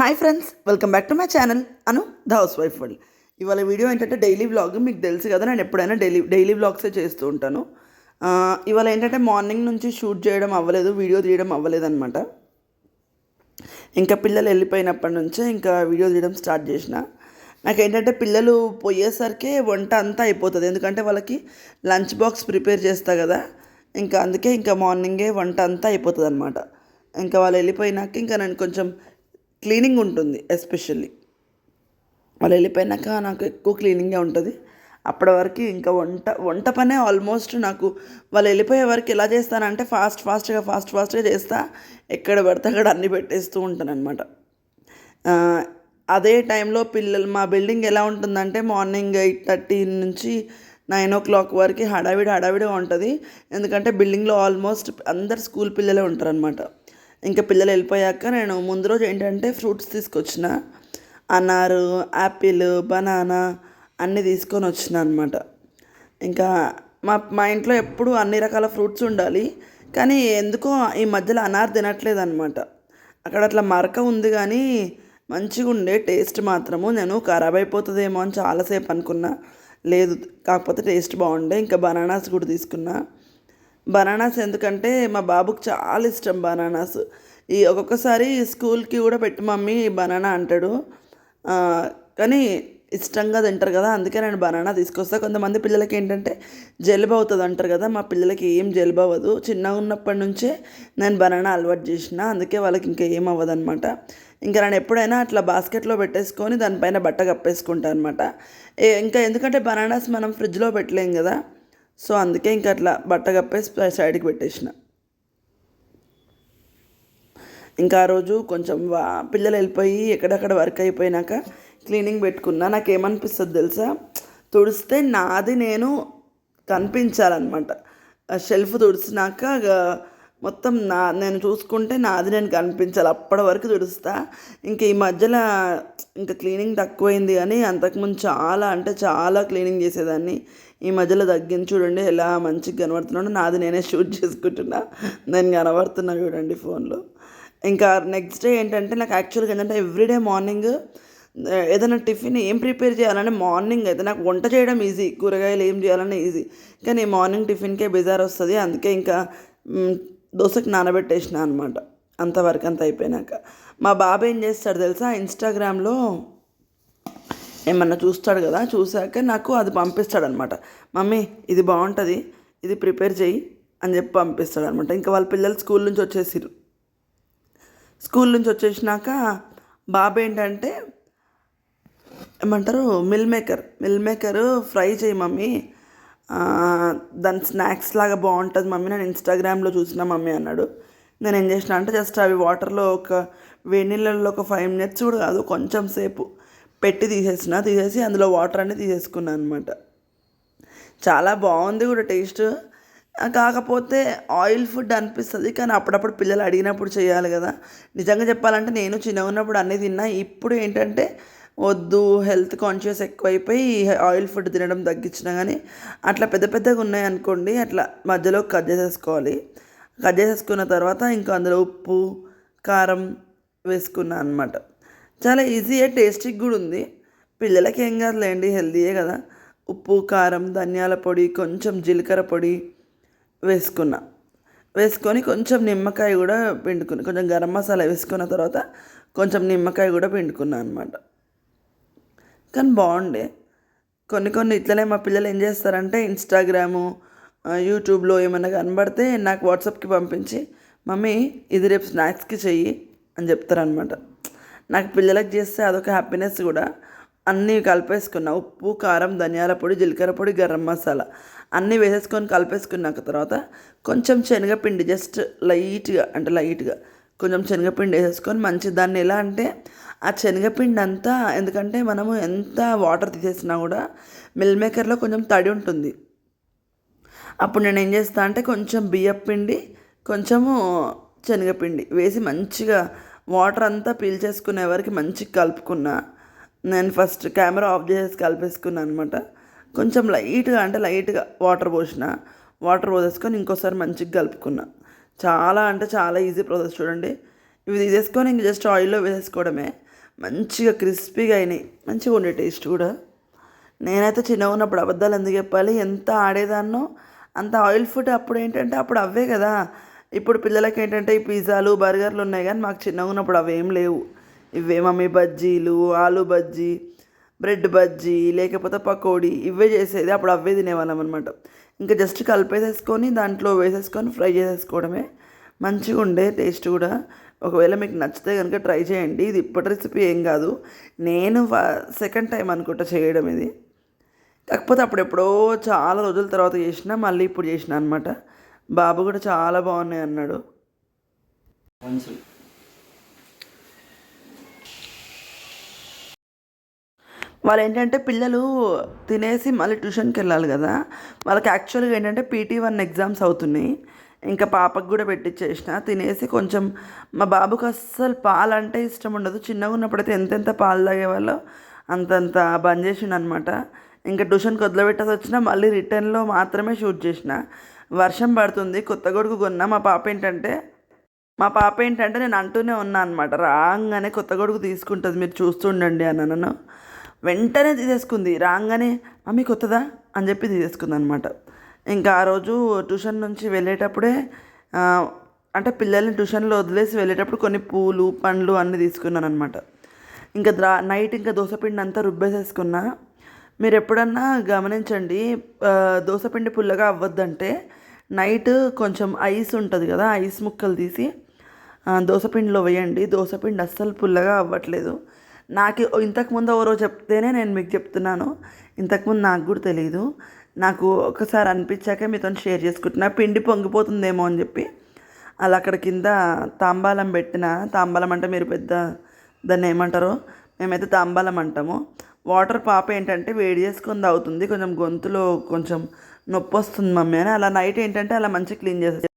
Hi friends welcome back to my channel Anu the housewife world. ఇవాళ video ఏంటంటే daily vlog మీకు తెలుసు కదా నేను ఎప్పుడైనా డైలీ డైలీ వ్లాగ్సే చేస్తూ ఉంటాను. ఇవాళ ఏంటంటే మార్నింగ్ నుంచి షూట్ చేయడం అవ్వలేదు వీడియో తీయడం అవ్వలేదు అనమాట ఇంకా పిల్లలు వెళ్ళిపోయినప్పటి నుంచే ఇంకా వీడియో తీయడం స్టార్ట్ చేసిన. నాకేంటంటే పిల్లలు పోయేసరికి వంట అంతా అయిపోతుంది ఎందుకంటే వాళ్ళకి లంచ్ బాక్స్ ప్రిపేర్ చేస్తా కదా. ఇంకా అందుకే ఇంకా మార్నింగే వంట అంతా అయిపోతుంది అనమాట ఇంకా వాళ్ళు వెళ్ళిపోయినాక ఇంకా నేను కొంచెం క్లీనింగ్ ఉంటుంది ఎస్పెషల్లీ. వాళ్ళు వెళ్ళిపోయినాక నాకు ఎక్కువ క్లీనింగే ఉంటుంది. అప్పటి వరకు ఇంకా వంట వంట పనే ఆల్మోస్ట్ నాకు వాళ్ళు వెళ్ళిపోయే వరకు ఎలా చేస్తానంటే ఫాస్ట్ ఫాస్ట్గా ఫాస్ట్ ఫాస్ట్గా చేస్తా. ఎక్కడ పడితే అక్కడ అన్ని పెట్టేస్తూ ఉంటాను అనమాట అదే టైంలో పిల్లలు మా బిల్డింగ్ ఎలా ఉంటుందంటే మార్నింగ్ ఎయిట్ థర్టీ నుంచి నైన్ ఓ క్లాక్ వరకు హడావిడి హడావిడిగా ఉంటుంది. ఎందుకంటే బిల్డింగ్లో ఆల్మోస్ట్ అందరు స్కూల్ పిల్లలే ఉంటారనమాట ఇంకా పిల్లలు వెళ్ళిపోయాక నేను ముందు రోజు ఏంటంటే ఫ్రూట్స్ తీసుకొచ్చిన. అనారు యాపిల్ బనానా అన్నీ తీసుకొని వచ్చిన అనమాట ఇంకా మా మా ఇంట్లో ఎప్పుడు అన్ని రకాల ఫ్రూట్స్ ఉండాలి. కానీ ఎందుకో ఈ మధ్యలో అనార్ తినట్లేదు అనమాట అక్కడ అట్లా మరక ఉంది కానీ మంచిగా ఉండే టేస్ట్ మాత్రము. నేను ఖరాబ్ అయిపోతుందేమో అని చాలాసేపు అనుకున్నా. లేదు కాకపోతే టేస్ట్ బాగుండే. ఇంకా బనానాస్ కూడా తీసుకున్నా. బనానాస్ ఎందుకంటే మా బాబుకి చాలా ఇష్టం బనానాస్. ఈ ఒక్కొక్కసారి స్కూల్కి కూడా పెట్టి మమ్మీ బనానా అంటాడు. కానీ ఇష్టంగా తింటారు కదా అందుకే నేను బనానా తీసుకొస్తా. కొంతమంది పిల్లలకి ఏంటంటే జలుబు అవుతుంది అంటారు కదా మా పిల్లలకి ఏం జలుబు అవ్వదు. చిన్నగా ఉన్నప్పటి నుంచే నేను బనానా అలవాటు చేసిన అందుకే వాళ్ళకి ఇంకా ఏం అవ్వదు అనమాట ఇంకా నేను ఎప్పుడైనా అట్లా బాస్కెట్లో పెట్టేసుకొని దానిపైన బట్ట కప్పేసుకుంటాను అనమాట ఇంకా ఎందుకంటే బనానాస్ మనం ఫ్రిడ్జ్లో పెట్టలేం కదా సో అందుకే ఇంక అట్లా బట్ట కప్పేసి సైడ్కి పెట్టేసిన. ఇంకా ఆ రోజు కొంచెం వా పిల్లలు వెళ్ళిపోయి ఎక్కడెక్కడ వర్క్ అయిపోయినాక క్లీనింగ్ పెట్టుకున్నా. నాకేమనిపిస్తుంది తెలుసా? తుడిస్తే నాది నేను కనిపించాలన్నమాట. షెల్ఫ్ తుడిచినాక మొత్తం నా నేను చూసుకుంటే నాది నేను కనిపించాలి. అప్పటి వరకు తుడుస్తా. ఇంకా ఈ మధ్యలో ఇంకా క్లీనింగ్ తక్కువైంది కానీ అంతకుముందు చాలా అంటే చాలా క్లీనింగ్ చేసేదాన్ని. ఈ మధ్యలో తగ్గింది చూడండి ఎలా మంచిగా కనబడుతున్నాడో. నాది నేనే షూట్ చేసుకుంటున్నా. నేను కనబడుతున్నా చూడండి ఫోన్లో. ఇంకా నెక్స్ట్ డే ఏంటంటే నాకు యాక్చువల్గా ఏంటంటే ఎవ్రీడే మార్నింగ్ ఏదైనా టిఫిన్ ఏం ప్రిపేర్ చేయాలంటే మార్నింగ్ అయితే నాకు వంట చేయడం ఈజీ కూరగాయలు ఏం చేయాలన్నా ఈజీ కానీ మార్నింగ్ టిఫిన్కే బెజార్ వస్తుంది అందుకే ఇంకా దోశకి నానబెట్టేసిన అనమాట అంతవరకు అంత అయిపోయినాక. మా బాబు ఏం చేస్తాడు తెలుసా? ఇన్స్టాగ్రామ్లో ఏమన్నా చూస్తాడు కదా? చూశాక నాకు అది పంపిస్తాడనమాట మమ్మీ ఇది బాగుంటుంది. ఇది ప్రిపేర్ చేయి అని చెప్పి పంపిస్తాడనమాట ఇంకా వాళ్ళ పిల్లలు స్కూల్ నుంచి వచ్చేసారు స్కూల్ నుంచి వచ్చేసినాక బాబు ఏంటంటే ఏమంటారు? Meal maker. Meal maker fry చేయి మమ్మీ. దాని స్నాక్స్ లాగా బాగుంటుంది మమ్మీ. నేను ఇన్స్టాగ్రామ్లో చూసిన మమ్మీ అన్నాడు. నేను ఏం చేసిన అంటే జస్ట్ అవి వాటర్లో ఒక వేడి నీళ్ళల్లో ఒక ఫైవ్ మినిట్స్ కూడా కాదు కొంచెం సేపు పెట్టి తీసేసిన తీసేసి అందులో వాటర్ అనేది తీసేసుకున్నాను అనమాట చాలా బాగుంది కూడా టేస్ట్ కాకపోతే ఆయిల్ ఫుడ్ అనిపిస్తుంది కానీ అప్పుడప్పుడు పిల్లలు అడిగినప్పుడు చేయాలి కదా. నిజంగా చెప్పాలంటే నేను చిన్నగా ఉన్నప్పుడు అన్నీ తిన్నా ఇప్పుడు ఏంటంటే వద్దు హెల్త్ కాన్షియస్ ఎక్కువైపోయి ఆయిల్ ఫుడ్ తినడం తగ్గించినా కానీ అట్లా పెద్ద పెద్దగా ఉన్నాయి అనుకోండి అట్లా మధ్యలో కట్ చేసేసుకోవాలి. కట్ చేసేసుకున్న తర్వాత ఇంకా అందులో ఉప్పు కారం వేసుకున్నాను అనమాట చాలా ఈజీయే టేస్టీగా కూడా ఉంది. పిల్లలకి ఏం కాదులేండి హెల్తీయే కదా. ఉప్పు కారం ధనియాల పొడి కొంచెం జీలకర్ర పొడి వేసుకున్నా. వేసుకొని కొంచెం నిమ్మకాయ కూడా పిండుకుని కొంచెం గరం మసాలా వేసుకున్న తర్వాత కొంచెం నిమ్మకాయ కూడా పిండుకున్నా అనమాట కానీ బాగుండే. కొన్ని కొన్ని ఇట్లనే మా పిల్లలు ఏం చేస్తారంటే ఇన్స్టాగ్రాము యూట్యూబ్లో ఏమైనా కనబడితే నాకు వాట్సాప్కి పంపించి మమ్మీ ఇది రేపు స్నాక్స్కి చెయ్యి అని చెప్తారనమాట నాకు పిల్లలకు చేస్తే అదొక హ్యాపీనెస్ కూడా. అన్నీ కలిపేసుకున్నా ఉప్పు కారం ధనియాల పొడి జీలకర్ర పొడి గరం మసాలా అన్నీ వేసేసుకొని కలిపేసుకున్నాక తర్వాత కొంచెం శనగపిండి జస్ట్ లైట్గా అంటే లైట్గా కొంచెం శనగపిండి వేసేసుకొని మంచి దాన్ని ఎలా అంటే ఆ శనగపిండి అంతా ఎందుకంటే మనము ఎంత వాటర్ తీసేసినా కూడా మిల్ మేకర్లో కొంచెం తడి ఉంటుంది. అప్పుడు నేను ఏం చేస్తా అంటే కొంచెం బియ్యం పిండి కొంచెము శనగపిండి వేసి మంచిగా వాటర్ అంతా పీల్చేసుకునే వరకు మంచిగా కలుపుకున్నా. నేను ఫస్ట్ కెమెరా ఆఫ్ చేసేసి కలిపేసుకున్నాను అనమాట కొంచెం లైట్గా అంటే లైట్గా వాటర్ పోసిన. వాటర్ పోసేసుకొని ఇంకోసారి మంచిగా కలుపుకున్నా. చాలా అంటే చాలా ఈజీ ప్రాసెస్ చూడండి. ఇవి తీసేసుకొని ఇంక జస్ట్ ఆయిల్లో వేసేసుకోవడమే. మంచిగా క్రిస్పీగా అయినాయి. మంచిగా ఉండే టేస్ట్ కూడా. నేనైతే చిన్నగా ఉన్నప్పుడు అబద్ధాలు ఎందుకు చెప్పాలి? ఎంత ఆడేదాన్నో అంత ఆయిల్ ఫుడ్ అప్పుడు ఏంటంటే అప్పుడు అవే కదా. ఇప్పుడు పిల్లలకి ఏంటంటే ఈ పిజ్జాలు బర్గర్లు ఉన్నాయి కానీ మాకు చిన్నగా ఉన్నప్పుడు అవేం లేవు. ఇవే మమ్మీ బజ్జీలు ఆలు బజ్జీ బ్రెడ్ బజ్జీ లేకపోతే పకోడీ ఇవే చేసేది. అప్పుడు అవే తినేవాళ్ళం అనమాట ఇంకా జస్ట్ కలిపేసేసుకొని దాంట్లో వేసేసుకొని ఫ్రై చేసేసుకోవడమే. మంచిగా ఉండే టేస్ట్ కూడా. ఒకవేళ మీకు నచ్చితే కనుక ట్రై చేయండి. ఇది ఇప్పటి రెసిపీ ఏం కాదు. నేను సెకండ్ టైం అనుకుంటా చేయడం ఇది. కాకపోతే అప్పుడు ఎప్పుడో చాలా రోజుల తర్వాత చేసిన మళ్ళీ ఇప్పుడు చేసిన అనమాట బాబు కూడా చాలా బాగున్నాయి అన్నాడు. వాళ్ళు ఏంటంటే పిల్లలు తినేసి మళ్ళీ ట్యూషన్కి వెళ్ళాలి కదా. వాళ్ళకి యాక్చువల్గా ఏంటంటే పీటీ వన్ ఎగ్జామ్స్ అవుతున్నాయి. ఇంకా పాపకు కూడా పెట్టించేసిన తినేసి కొంచెం మా బాబుకు అస్సలు పాలు అంటే ఇష్టం ఉండదు. చిన్నగా ఉన్నప్పుడైతే ఎంతెంత పాలు తాగేవాళ్ళో అంతంత బంద్ చేసిండు అనమాట ఇంకా ట్యూషన్కి వదిలిపెట్టేసి వచ్చిన మళ్ళీ రిటర్న్లో మాత్రమే షూట్ చేసిన. వర్షం పడుతుంది. కొత్త గొడుగు కొన్నా. మా పాప ఏంటంటే మా పాప ఏంటంటే నేను అంటూనే ఉన్నా అనమాట రాగానే కొత్త గొడుగు తీసుకుంటుంది. మీరు చూస్తుండండి అని నన్ను వెంటనే తీసేసుకుంది. రాగానే మమ్మీ కొత్తదా? అని చెప్పి తీసేసుకుంది అనమాట ఇంకా ఆ రోజు ట్యూషన్ నుంచి వెళ్ళేటప్పుడే అంటే పిల్లల్ని ట్యూషన్లో వదిలేసి వెళ్ళేటప్పుడు కొన్ని పూలు పండ్లు అన్నీ తీసుకున్నాను అనమాట ఇంకా ద్రా నైట్ ఇంకా దోసపిండి అంతా రుబ్బేసేసుకున్నా. మీరు ఎప్పుడన్నా గమనించండి ఆ, దోసపిండి పుల్లగా అవ్వద్దంటే నైట్ కొంచెం ఐస్ ఉంటుంది కదా ఐస్ ముక్కలు తీసి ఆ, దోసపిండిలో వేయండి. దోసపిండి అస్సలు పుల్లగా అవ్వట్లేదు. నాకు ఇంతకుముందు ఎవరో చెప్తేనే నేను మీకు చెప్తున్నాను. ఇంతకుముందు నాకు కూడా తెలియదు నాకు ఒకసారి అనిపించాక మీతో షేర్ చేసుకుంటున్నా. పిండి పొంగిపోతుందేమో అని చెప్పి. అలా అక్కడ కింద తాంబాలం పెట్టిన తాంబాలం అంటే మీరు పెద్ద దాన్ని ఏమంటారో? మేమైతే తాంబాలం అంటాము. వాటర్ పాప ఏంటంటే వేడి చేసుకొని తాగుతుంది. కొంచెం గొంతులో కొంచెం నొప్పి వస్తుంది మమ్మీ అని. అలా నైట్ ఏంటంటే అలా మంచిగా క్లీన్ చేసేది